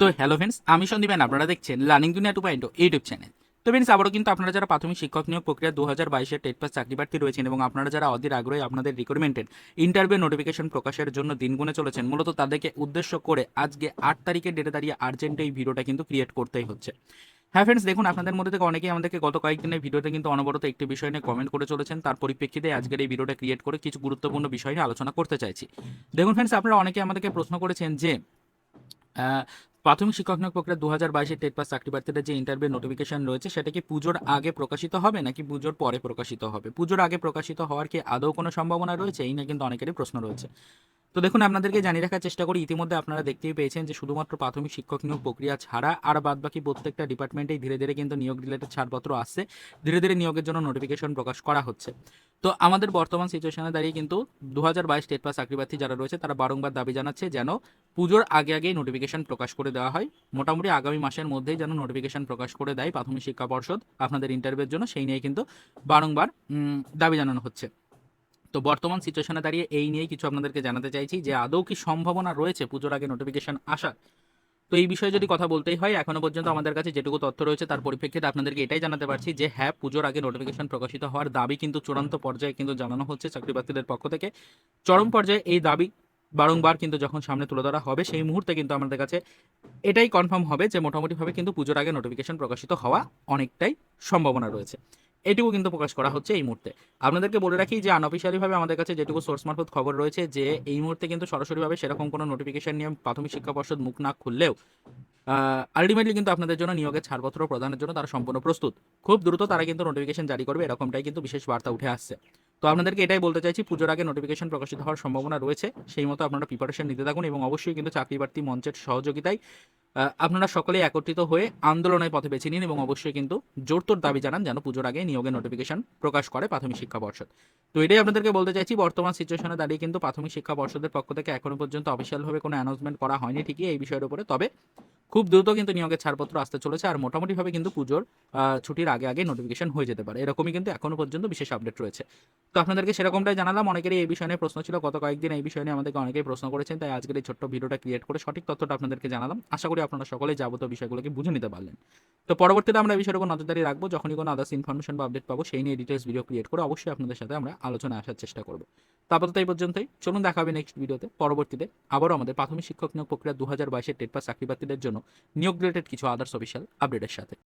তো hello friends আমি সন্দীপেন আপনারা দেখছেন learning Duniya two point YouTube channel তো ফ্রেন্ডস আবারও কিন্তু আপনারা যারা প্রাথমিক শিক্ষক নিয়োগ প্রক্রিয়া দু হাজার বাইশের টেট পাস চাকরি প্রার্থী রয়েছেন এবং আপনারা যারা অধীর আগ্রহী আপনাদের রিক্রুটমেন্টের ইন্টারভিউ নোটিফিকেশন প্রকাশের জন্য দিন গুনে চলেছেন, মূলত তাদেরকে উদ্দেশ্য করে আজকে আট তারিখের ডেটে দাঁড়িয়ে আর্জেন্ট এই ভিডিওটা কিন্তু ক্রিয়েট করতেই হচ্ছে। হ্যাঁ ফ্রেন্ডস দেখুন, আপনাদের মধ্যে থেকে অনেকেই আমাদেরকে গত কয়েকদিনের ভিডিওতে কিন্তু অনবরত একটি বিষয় নিয়ে কমেন্ট করে চলেছেন, তার পরিপ্রেক্ষিতে আজকের এই ভিডিওটা ক্রিয়েট করে কিছু গুরুত্বপূর্ণ বিষয় নিয়ে আলোচনা করতে চাইছি। দেখুন ফ্রেন্ডস আপনারা অনেকে আমাদেরকে প্রশ্ন করেছেন যে প্রাথমিক শিক্ষক নিয়োগ প্রক্রিয়া দু হাজার বাইশের টেট পাস চাকরি যে ইন্টারভিউ নোটিফিকেশন রয়েছে, সেটা কি পুজোর আগে প্রকাশিত হবে নাকি পুজোর পরে প্রকাশিত হবে? পুজোর আগে প্রকাশিত হওয়ার কি আদৌ কোনো সম্ভাবনা রয়েছে? এই নিয়ে কিন্তু অনেকেরই প্রশ্ন রয়েছে। তো দেখুন, আপনাদেরকে জানিয়ে রাখার চেষ্টা করি, ইতিমধ্যে আপনারা দেখতেই পেয়েছেন যে শুধুমাত্র প্রাথমিক শিক্ষক নিয়োগ প্রক্রিয়া ছাড়া আর বাদ বাকি প্রত্যেকটা ডিপার্টমেন্টেই ধীরে ধীরে কিন্তু নিয়োগ রিলেটেড ছাড়পত্র আসছে। ধীরে ধীরে নিয়োগের জন্য নোটিফিকেশন প্রকাশ করা হচ্ছে। তো আমাদের বর্তমান সিচুয়েশনে দাঁড়িয়ে কিন্তু দু হাজার বাইশ টেট পাস চাকরি প্রার্থী যারা রয়েছে, তারা বারংবার দাবি জানাচ্ছে যেন পুজোর আগে আগেই নোটিফিকেশন প্রকাশ করে দেওয়া হয়। মোটামুটি আগামী মাসের মধ্যেই যেন নোটিফিকেশন প্রকাশ করে দেয় প্রাথমিক শিক্ষা পর্ষদ আপনাদের ইন্টারভিউর জন্য। সেই নিয়ে কিন্তু বারংবার দাবি জানানো হচ্ছে। তো বর্তমান সিচুয়েশনে দাঁড়িয়ে এই নিয়েই কিছু আপনাদেরকে জানাতে চাইছি যে, আদৌ কি সম্ভাবনা রয়েছে পুজোর আগে নোটিফিকেশন আসার? তো এই বিষয়ে যদি কথা বলতেই হয়, এখনও পর্যন্ত আমাদের কাছে যেটুকু তথ্য রয়েছে তার পরিপ্রেক্ষিতে আপনাদেরকে এটাই জানাতে পারছি যে হ্যাঁ পুজোর আগে নোটিফিকেশন প্রকাশিত হওয়ার দাবি কিন্তু চূড়ান্ত পর্যায়ে কিন্তু জানানো হচ্ছে চাকরি প্রার্থীদের পক্ষ থেকে। চরম পর্যায়ে এই দাবি বারংবার কিন্তু যখন সামনে তুলে ধরা হবে, সেই মুহূর্তে কিন্তু আমাদের কাছে এটাই কনফার্ম হবে যে মোটামুটিভাবে কিন্তু পুজোর আগে নোটিফিকেশন প্রকাশিত হওয়া অনেকটাই সম্ভাবনা রয়েছে। এটুকু কিন্তু প্রকাশ করা হচ্ছে এই মুহূর্তে। আপনাদেরকে বলে রাখি যে আনঅফিসিয়ালিভাবে আমাদের কাছে যেটুকু সোর্স মারফত খবর রয়েছে যে এই মুহূর্তে কিন্তু সরাসরিভাবে সেরকম কোনো নোটিফিকেশন নিয়ে প্রাথমিক শিক্ষা পর্ষদ মুখ না খুললেও আলটিমেটলি কিন্তু আপনাদের জন্য নিয়োগের ছাড়পত্র প্রদানের জন্য তারা সম্পূর্ণ প্রস্তুত। খুব দ্রুত তারা কিন্তু নোটিফিকেশন জারি করবে, এরকমটাই কিন্তু বিশেষ বার্তা উঠে আসছে। তো আপনাদেরকে এটাই বলতে চাইছি, পুজোর আগে নোটিফিকেশন প্রকাশিত হওয়ার সম্ভাবনা রয়েছে, সেই মতো আপনারা প্রিপারেশন নিতে থাকুন এবং অবশ্যই কিন্তু চাকরি প্রার্থী মঞ্চের সহযোগিতায় আপনারা সকলেই একত্রিত হয়ে আন্দোলনের পথে বেছে নিন এবং অবশ্যই কিন্তু জোরতোর দাবি জানান যেন পুজোর আগে নিয়োগের নোটিফিকেশন প্রকাশ করে প্রাথমিক শিক্ষা পর্ষদ। তো এটাই আপনাদেরকে বলতে চাইছি, বর্তমান সিচুয়েশনে দাঁড়িয়ে কিন্তু প্রাথমিক শিক্ষা পর্ষদের পক্ষ থেকে এখনও পর্যন্ত অফিসিয়ালভাবে কোনো অ্যানাউন্সমেন্ট করা হয়নি ঠিকই এই বিষয়ের উপরে, তবে খুব দ্রুত কিন্তু নিয়োগের ছাড়পত্র আসতে চলেছে আর মোটামুটিভাবে কিন্তু পুজোর ছুটির আগে আগে নোটিফিকেশন হয়ে যেতে পারে। এরকমই কিন্তু এখনও পর্যন্ত বিশেষ আপডেট রয়েছে। তো আপনাদেরকে সেরকমটাই জানালাম। অনেকেরই এই বিষয় নিয়ে প্রশ্ন ছিল। গত কয়েকদিন এই বিষয় নিয়ে আমাদেরকে অনেকেই প্রশ্ন করেছেন। তাই আজকের এই ছোট্ট ভিডিওটা ক্রিয়েট করে সঠিক তথ্যটা আপনাদেরকে জানালাম। আশা করি আপনারা সকলেই যাবতীয় বিষয়গুলোকে বুঝে নিতে পারলেন। তো পরবর্তীতে আমরা এই বিষয়ের উপর নজরদারি রাখব। যখনই কোনো আদার্স ইনফরমেশন বা আপডেট পাবো, সেই নিয়ে ডিটেলস ভিডিও ক্রিয়েট করে অবশ্যই আপনাদের সাথে আমরা আলোচনা আসার চেষ্টা করব। তো আপাতত এই পর্যন্তই। চলুন দেখা হবে নেক্সট ভিডিওতে পরবর্তীতে আবারও আমাদের প্রাথমিক শিক্ষক নিয়োগ প্রক্রিয়া দু হাজার বাইশের টেট পাস চাকরিপ্রার্থীদের জন্য নিয়োগ রিলেটেড কিছু আদার্স অফিসিয়াল আপডেটের সাথে।